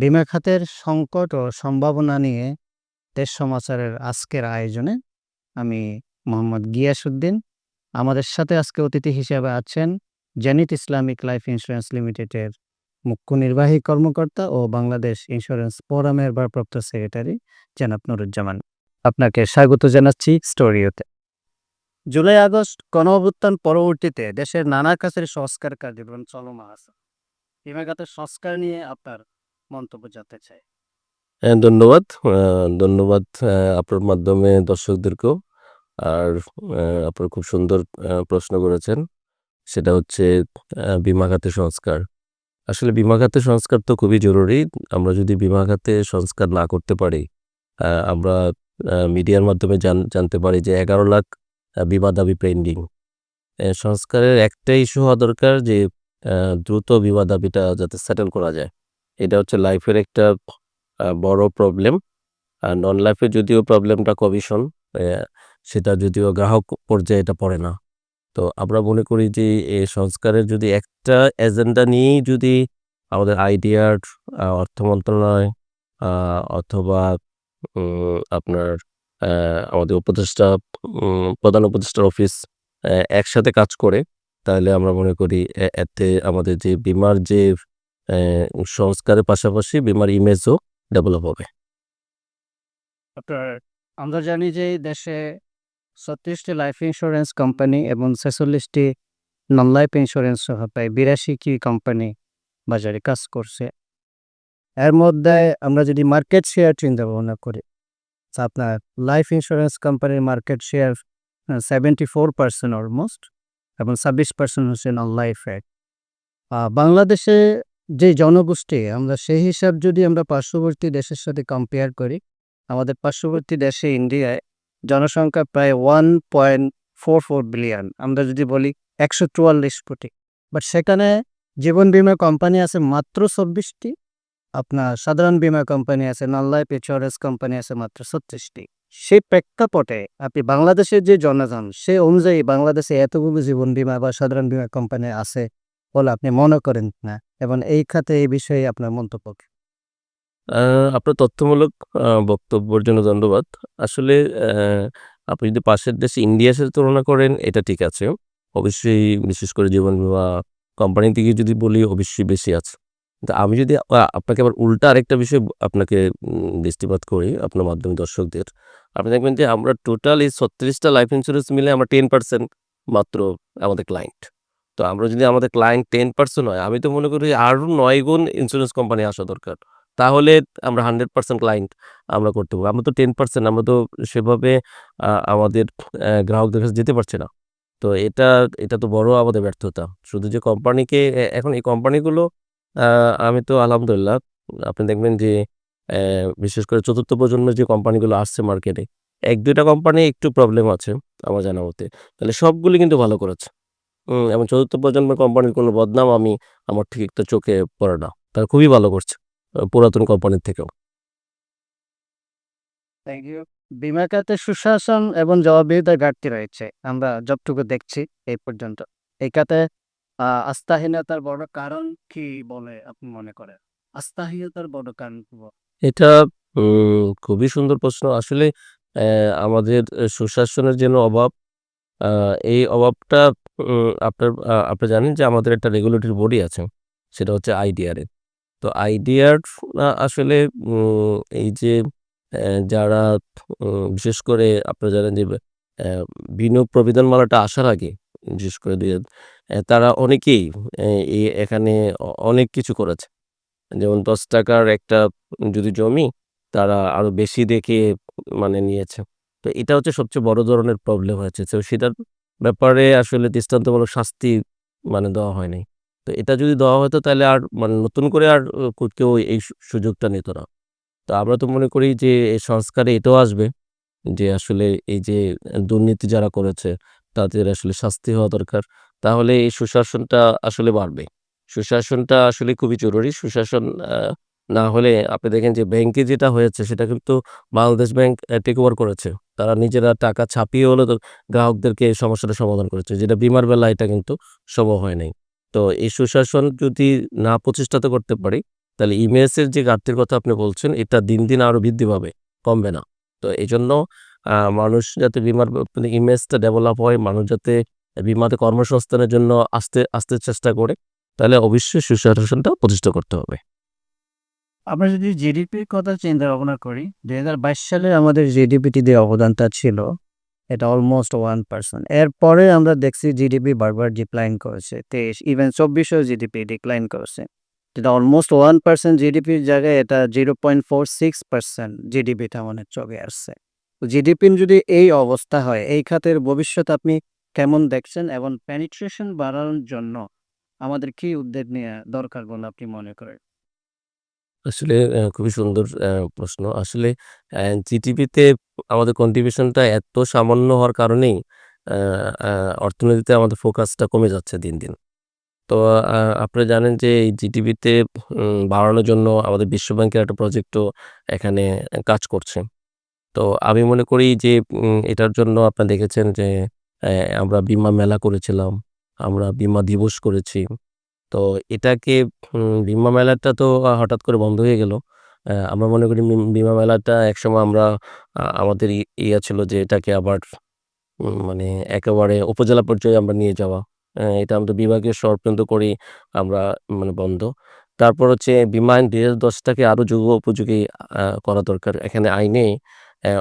বিমা খাতের সংকট ও সম্ভাবনা নিয়ে দেশ সমাচারের আজকের আয়োজনে আমি মোহাম্মদ গিয়াসউদ্দিন। আমাদের সাথে আজকে অতিথি হিসেবে আছেন জেনিত ইসলামিক লাইফ ইন্স্যুরেন্স লিমিটেডের মুখ্য নির্বাহী কর্মকর্তা ও বাংলাদেশ ইন্স্যুরেন্স ফোরামের ভারপ্রাপ্ত সেক্রেটারি জনাব নুরুজ্জামান। আপনাকে স্বাগত জানাচ্ছি স্টোরিওতে জুলাই, আগস্ট গণ অভ্যুত্থান পরবর্তীতে দেশের নানা কাছের সংস্কার কার্যক্রম চলমান আছে। বিমা খাতের সংস্কার নিয়ে আপনার মন্তব্য জানতে চাই হ্যাঁ, ধন্যবাদ। ধন্যবাদ আপনার মাধ্যমে দর্শকদেরকেও। আর আপনার খুব সুন্দর প্রশ্ন করেছেন। সেটা হচ্ছে বীমা খাতের সংস্কার। আসলে বীমা খাতের সংস্কার তো খুবই জরুরি। আমরা যদি বীমা খাতে সংস্কার না করতে পারি, আমরা মিডিয়ার মাধ্যমে জান জানতে পারি যে ১১ লাখ বিমা দাবি পেন্ডিং। সংস্কারের একটা ইস্যু হওয়া দরকার যে দ্রুত বিমা দাবিটা যাতে সেটেল করা যায়। এটা হচ্ছে লাইফের একটা বড় প্রবলেম। আর নন লাইফে যদিও প্রবলেমটা কমিশন, সেটা যদিও গ্রাহক পর্যায়ে এটা পড়ে না। তো আমরা মনে করি যে এই সংস্কারের যদি একটা এজেন্ডা নিয়েই যদি আমাদের আইডিয়ার অর্থ মন্ত্রণালয় অথবা আপনার আমাদের উপদেষ্টা প্রধান উপদেষ্টার অফিস একসাথে কাজ করে, তাহলে আমরা মনে করি এতে আমাদের যে বীমার যে সংস্কারের পাশাপাশি বীমার ইমেজও ডেভেলপ হবে। আপনার আমরা জানি যে দেশে ছত্রিশটি লাইফ ইন্স্যুরেন্স কোম্পানি এবং ৪৬ টি নন লাইফ ইন্স্যুরেন্স সহ প্রায় ৮২ টি কোম্পানি বাজারে কাজ করছে। এর মধ্যে আমরা যদি মার্কেট শেয়ার চিন্তা ভাবনা করি, আপনার লাইফ ইন্স্যুরেন্স কোম্পানির market share seventy four percent almost এবং ২৬% হচ্ছে নন লাইফের। আ বাংলাদেশে যে জনগোষ্ঠী আমরা সেই হিসাব যদি আমরা পার্শ্ববর্তী দেশের সাথে কম্পেয়ার করি, আমাদের পার্শ্ববর্তী দেশে ইন্ডিয়ায় জনসংখ্যা প্রায় 1.44 বিলিয়ন। আমরা যদি বলি ১৪৪ কোটি। বাট সেখানে জীবন বীমা কোম্পানি আছে মাত্র চব্বিশটি আপনার সাধারণ বীমা কোম্পানি আছে, নন লাইফ ইন্স্যুরেন্স কোম্পানি আছে মাত্র ৩৬ টি। সেই প্রেক্ষাপটে আপনি বাংলাদেশের যে জনগণ সে অনুযায়ী বাংলাদেশে এতগুলো জীবন বীমা বা সাধারণ বীমা কোম্পানি আছে বলে আপনি মনে করেন কিনা? এবং এই খাতে এই বিষয়ে আপনার মন্তব্য আপনার তথ্যমূলক বক্তব্যের জন্য ধন্যবাদ। আসলে আপনি যদি পাশের দেশ ইন্ডিয়ার সাথে তুলনা করেন, এটা ঠিক আছে। অবশ্যই বিশেষ করে জীবন বীমা কোম্পানি থেকে যদি বলি, অবশ্যই বেশি আছে। কিন্তু আমি যদি আপনাকে আবার উল্টা আরেকটা বিষয় আপনাকে দৃষ্টিপাত করি, আপনার মাধ্যমে দর্শকদের। আপনি দেখবেন যে আমরা টোটাল এই ৩৬ টা লাইফ ইন্স্যুরেন্স মিলে আমরা 10% মাত্র আমাদের ক্লায়েন্ট। তো আমরা যদি আমাদের ক্লায়েন্ট 10% হয়, আমি তো মনে করি আরও নয় গুণ ইন্স্যুরেন্স কোম্পানি আসা দরকার। তাহলে আমরা 100% ক্লায়েন্ট আমরা করতে পারব। আমরা তো 10% আমরা তো সেভাবে আমাদের গ্রাহকদের কাছে যেতে পারছি না। তো এটা এটা তো বড় আমাদের ব্যর্থতা। শুধু যে কোম্পানিকে এখন এই কোম্পানিগুলো আমি তো আলহামদুলিল্লাহ আপনি দেখবেন যে বিশেষ করে চতুর্থ প্রজন্মের যে কোম্পানিগুলো আসছে মার্কেটে, ১-২ টা কোম্পানি একটু প্রবলেম আছে আমার জানা মতে। তাহলে সবগুলি কিন্তু ভালো করেছে। এবং চতুর্থ প্রজন্মের কোম্পানির কোনো বদনাম আমি আমার ঠিক একটা চোখে পড়ে না। তারা খুবই ভালো করছে। পুরাতন কোম্পানির থেকেও। Thank you. বীমা খাতে সুশাসন এবং জবাবদিহিতার ঘাটতি রয়েছে। আমরা যতটুকু দেখছি এই পর্যন্ত। এই খাতে আস্থাহীনতার বড় কারণ কি বলে আপনি মনে করেন? আস্থাহীনতার বড় কারণ এটা উম খুবই সুন্দর প্রশ্ন। আসলে আমাদের সুশাসনের যেন অভাব, এই অভাবটা আপনার আপনি জানেন যে আমাদের একটা রেগুলেটরি বডি আছে। সেটা হচ্ছে আইডিআরএ। তো আইডিআর আসলে এই যে যারা বিশেষ করে আপনারা জানেন যে বিনিয়োগ প্রবিধানমালাটা আসার আগে, বিশেষ করে তারা অনেকেই, এ এ, এখানে অনেক কিছু করেছে। যেমন দশ টাকার একটা যদি জমি, তারা আরও বেশি দেখে মানে নিয়েছে। তো এটা হচ্ছে সবচেয়ে বড় ধরনের প্রবলেম হয়েছে। তো সেটার ব্যাপারে আসলে দৃষ্টান্তমূলক শাস্তি মানে দেওয়া হয় নাই। তো এটা যদি দেওয়া হতো তাহলে আর মানে নতুন করে আর কেউ এই সুযোগটা নিত না। তো আমরা তো মনে করি যে এই সংস্কারে এটাও আসবে যে আসলে এই যে দুর্নীতি যারা করেছে তাদের আসলে শাস্তি হওয়া দরকার। তাহলে এই সুশাসনটা আসলে বাড়বে। সুশাসনটা আসলে খুবই জরুরি। সুশাসন না হলে আপনি দেখেন যে ব্যাংকে যেটা হয়েছে সেটা কিন্তু বাংলাদেশ ব্যাংক টেক ওভার করেছে। তারা নিজেরা টাকা ছাপিয়ে হলেও তো গ্রাহকদেরকে এই সমস্যাটা সমাধান করেছে। যেটা বিমার বেলা এটা কিন্তু সম্ভব হয় নাই। তো এই সুশাসন যদি না প্রতিষ্ঠাত করতে পারি তাহলে ইমেজের যে ঘাটতির কথা আপনি বলছেন এটা দিন, দিন আরও বৃদ্ধি পাবে, কমবে না। তো এই জন্য মানুষ যাতে বিমার মানে ইমেজটা ডেভেলপ হয়, মানুষ যাতে বিমাতে কর্মসংস্থানের জন্য আসতে আসতে চেষ্টা করে, তাহলে অবশ্যই সুশাসনটা প্রতিষ্ঠা করতে হবে। আমরা যদি জিডিপির কথা চিন্তা ভাবনা করি, ২০২২ সালে আমাদের জিডিপিটি যে অবদানটা ছিল, এটা অলমোস্ট 1%। এরপরে আমরা দেখছি জিডিপি বারবার ডিক্লাইন করেছে। ২৩ ইভেন ২৪ এও জিডিপি ডিক্লাইন করেছে। এটা অলমোস্ট 1% জিডিপির জায়গায় এটা 0.46% জিডিপিটা আমাদের চলে আসছে। জিডিপির যদি এই অবস্থা হয়, এই খাতের ভবিষ্যৎ আপনি কেমন দেখছেন এবং প্যানিট্রেশন বাড়ানোর জন্য আমাদের কি উদ্যোগ নেয়া দরকার বলে আপনি মনে করেন? আসলে খুবই সুন্দর প্রশ্ন। আসলে অ্যা জিডিপিতে আমাদের কন্ট্রিবিউশনটা এত সামান্য হওয়ার কারণেই অর্থনীতিতে আমাদের ফোকাসটা কমে যাচ্ছে দিন, দিন। তো আ আপনারা জানেন যে এই জিডিপিতে বাড়ানোর জন্য আমাদের বিশ্বব্যাংকের একটা প্রজেক্টও এখানে কাজ করছে। তো আমি মনে করি যে এটার জন্য আপনারা দেখেছেন যে আমরা বিমা মেলা করেছিলাম, আমরা বিমা দিবস করেছি। তো এটাকে বিমা মেলাটা তো হঠাৎ করে বন্ধ হয়ে গেল। আমরা মনে করি বিমা মেলাটা একসময় আমরা আমাদের ই ইয়ে ছিল যে এটাকে আবার মানে একেবারে উপজেলা পর্যায়ে আমরা নিয়ে যাওয়া। এটা আমাদের বিভাগীয় স্তর পর্যন্ত করেই আমরা মানে বন্ধ। তারপর হচ্ছে বিমা আইন ২০১০ টাকে আরও যুগ উপযোগী করা দরকার। এখানে আইনে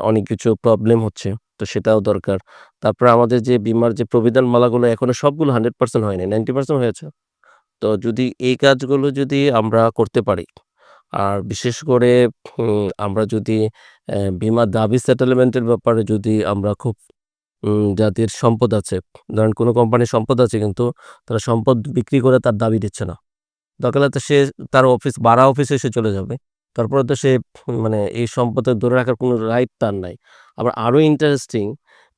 অনেক কিছু প্রবলেম হচ্ছে। তো সেটাও দরকার। তারপরে আমাদের যে বিমার যে প্রবিধান মালাগুলো এখনও সবগুলো 100% হয় নাই। 90% হয়েছে। তো যদি এই কাজগুলো যদি আমরা করতে পারি, আর বিশেষ করে আমরা যদি বিমার দাবি সেটেলমেন্টের ব্যাপারে যদি আমরা খুব যাদের সম্পদ আছে, ধরেন কোনো কোম্পানির সম্পদ আছে কিন্তু তারা সম্পদ বিক্রি করে তার দাবি দিচ্ছে না। দরকার তো সে তার অফিস ভাড়া অফিসে সে চলে যাবে। তারপরে তো সে মানে এই সম্পদের ধরে রাখার কোনো রাইট তার নাই। আবার আরও ইন্টারেস্টিং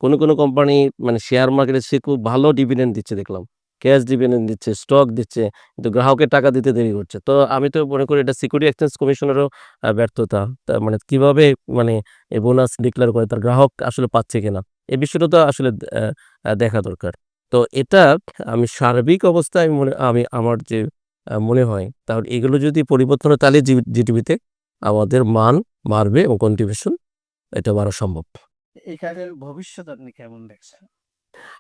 কোনো, কোনো কোম্পানি মানে শেয়ার মার্কেটে সে খুব ভালো ডিভিডেন্ড দিচ্ছে দেখলাম। ক্যাশ ডিভিডেন্ড দিচ্ছে, স্টক দিচ্ছে। কিন্তু গ্রাহকের টাকা দিতে দেরি করছে। তো আমি তো মনে করি এটা সিকিউরিটি এক্সচেঞ্জ কমিশনেরও ব্যর্থতা। মানে কীভাবে মানে বোনাস ডিক্লেয়ার করে তার গ্রাহক আসলে পাচ্ছে কিনা? এই বিষয়টা তো আসলে দেখা দরকার। তো এটা আমি সার্বিক অবস্থায় আমি মনে আমি আমার যে মনে হয় তাহলে এগুলো যদি পরিবর্তন তাহলে জিডিপিতে আমাদের মান বাড়বে এবং কন্ট্রিবিউশন এটা বাড়া সম্ভব। খাতের ভবিষ্যৎ আপনি কেমন দেখছেন?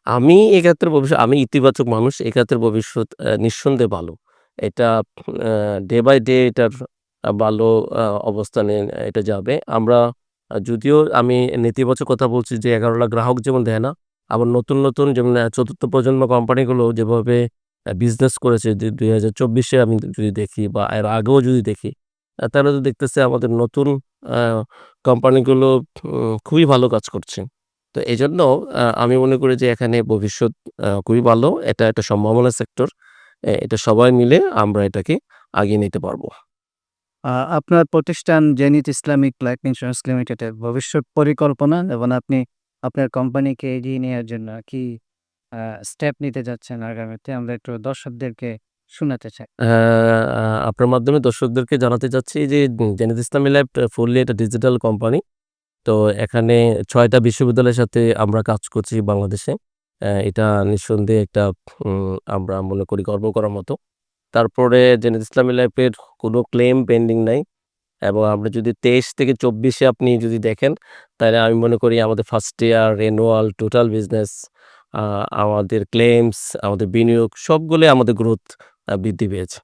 আমি এক্ষেত্রে ভবিষ্যৎ আমি ইতিবাচক মানুষ। এক্ষেত্রে ভবিষ্যৎ নিঃসন্দেহে ভালো। এটা ডে বাই ডে এটার ভালো অবস্থানে এটা যাবে। আমরা যদিও আমি নেতিবাচক কথা বলছি যে ১১ লাখ গ্রাহক যেমন দেয় না, আবার নতুন, নতুন যেমন চতুর্থ প্রজন্ম কোম্পানিগুলো যেভাবে বিজনেস করেছে যে ২০২৪ এ আমি যদি দেখি বা এর আগেও যদি দেখি, তাহলে তো দেখতেছি আমাদের নতুন কোম্পানিগুলো খুবই ভালো কাজ করছে। তো এই আ আমি মনে করি যে এখানে ভবিষ্যৎ খুবই ভালো। এটা একটা সম্ভাবনা সেক্টর। এটা সবাই মিলে আমরা এটাকে আগিয়ে নিতে পারব। আপনার প্রতিষ্ঠান জেনিথ ইসলামিক লাইফ ইন্সুরেন্স লিমিটেডের ভবিষ্যৎ পরিকল্পনা এবং আপনি আপনার কোম্পানিকে এগিয়ে নেওয়ার জন্য কি স্টেপ নিতে যাচ্ছেন আগামীতে? আমরা একটু দর্শকদেরকে শোনাতে চাই। আপনার মাধ্যমে দর্শকদেরকে জানাতে চাচ্ছি যে জেনিথ ইসলামী ল্যাব ফুললি একটা ডিজিটাল কোম্পানি। তো এখানে ছয়টা বিশ্ববিদ্যালয়ের সাথে আমরা কাজ করছি বাংলাদেশে। এটা নিঃসন্দেহে একটা আমরা মনে করি গর্ব করার মতো। তারপরে জেনিথ ইসলামী লাইফের কোনো ক্লেম পেন্ডিং নাই। এবং আমরা যদি ২৩ থেকে চব্বিশে আপনি যদি দেখেন, তাহলে আমি মনে করি আমাদের first year, renewal, total business, আমাদের ক্লেমস, আমাদের বিনিয়োগ সবগুলোই আমাদের গ্রোথ বৃদ্ধি পেয়েছে।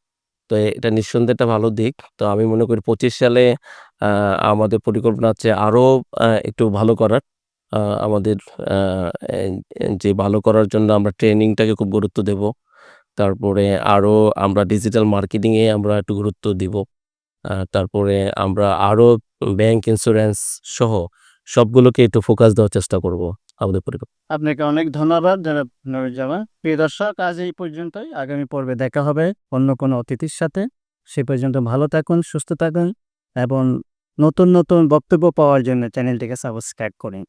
তো এটা নিঃসন্দেহে একটা ভালো দিক। তো আমি মনে করি ২৫ সালে আমাদের পরিকল্পনা হচ্ছে আরও একটু ভালো করার। আমাদের যে ভালো করার জন্য আমরা ট্রেনিংটাকে খুব গুরুত্ব দেব। তারপরে আরও আমরা ডিজিটাল মার্কেটিংয়ে আমরা একটু গুরুত্ব দিব। তারপরে আমরা আরও ব্যাংক ইন্স্যুরেন্স সহ সবগুলোকে একটু ফোকাস দেওয়ার চেষ্টা করব আমাদের পরিকল্পনা আপনাকে অনেক ধন্যবাদ নুরুজ্জামান। প্রিয় দর্শক আজ এই পর্যন্তই। আগামী পর্বে দেখা হবে অন্য কোনো অতিথির সাথে। সে পর্যন্ত ভালো থাকুন, সুস্থ থাকুন এবং নতুন, নতুন বক্তব্য পাওয়ার জন্য চ্যানেলটিকে সাবস্ক্রাইব করুন।